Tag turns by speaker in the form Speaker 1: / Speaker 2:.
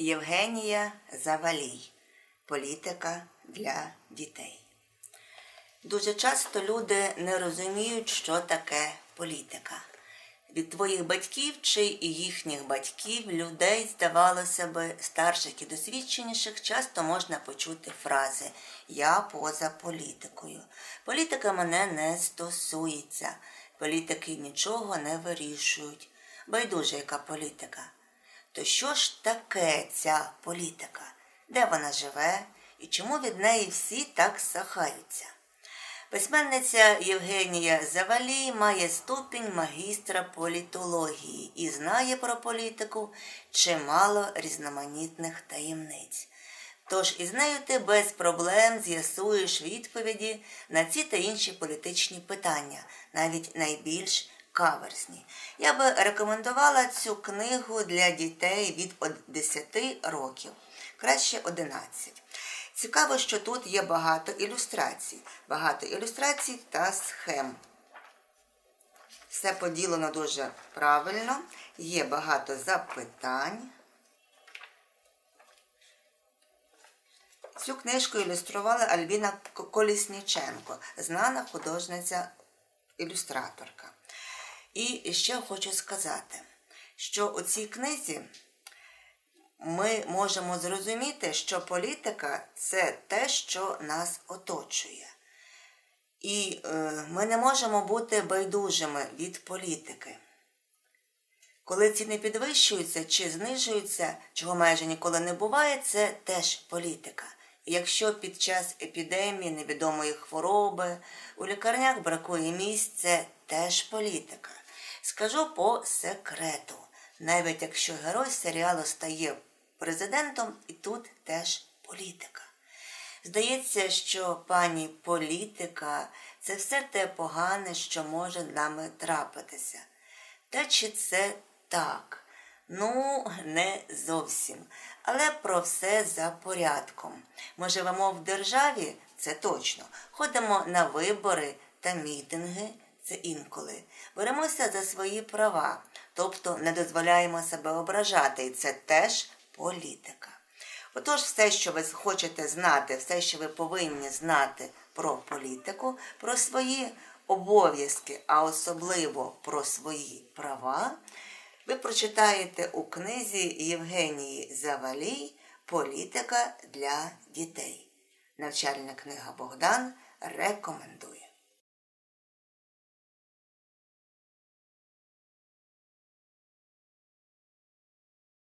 Speaker 1: Євгенія Завалій. Політика для дітей. Дуже часто люди не розуміють, що таке політика. Від твоїх батьків чи їхніх батьків, людей, здавалося би, старших і досвідченіших, часто можна почути фрази Я поза політикою. Політика мене не стосується. Політики нічого не вирішують. Байдуже, яка політика. То що ж таке ця політика? Де вона живе і чому від неї всі так сахаються? Письменниця Євгенія Завалій має ступінь магістра політології і знає про політику чимало різноманітних таємниць. Тож із нею ти без проблем з'ясуєш відповіді на ці та інші політичні питання, навіть найбільш каверзні. Я би рекомендувала цю книгу для дітей від 10 років, краще 11. Цікаво, що тут є багато ілюстрацій, багато ілюстрацій та схем. Все поділено дуже правильно, є багато запитань. Цю книжку ілюструвала Альбіна Колісніченко, знана художниця-ілюстраторка. І ще хочу сказати, що у цій книзі ми можемо зрозуміти, що політика це те, що нас оточує. І е, ми не можемо бути байдужими від політики. Коли ціни підвищуються чи знижуються, чого майже ніколи не буває, це теж політика. Якщо під час епідемії невідомої хвороби у лікарнях бракує місць, це теж політика. Скажу по секрету, навіть якщо герой серіалу стає президентом, і тут теж політика. Здається, що пані політика це все те погане, що може нами трапитися. Та чи це так? Ну, не зовсім. Але про все за порядком. Ми живемо в державі, це точно. Ходимо на вибори та мітинги, це інколи. Беремося за свої права, тобто не дозволяємо себе ображати, і це теж політика. Отож, все, що ви хочете знати, все, що ви повинні знати про політику, про свої обов'язки, а особливо про свої права, ви прочитаєте у книзі Євгенії Завалій Політика для дітей. Навчальна книга Богдан рекомендує.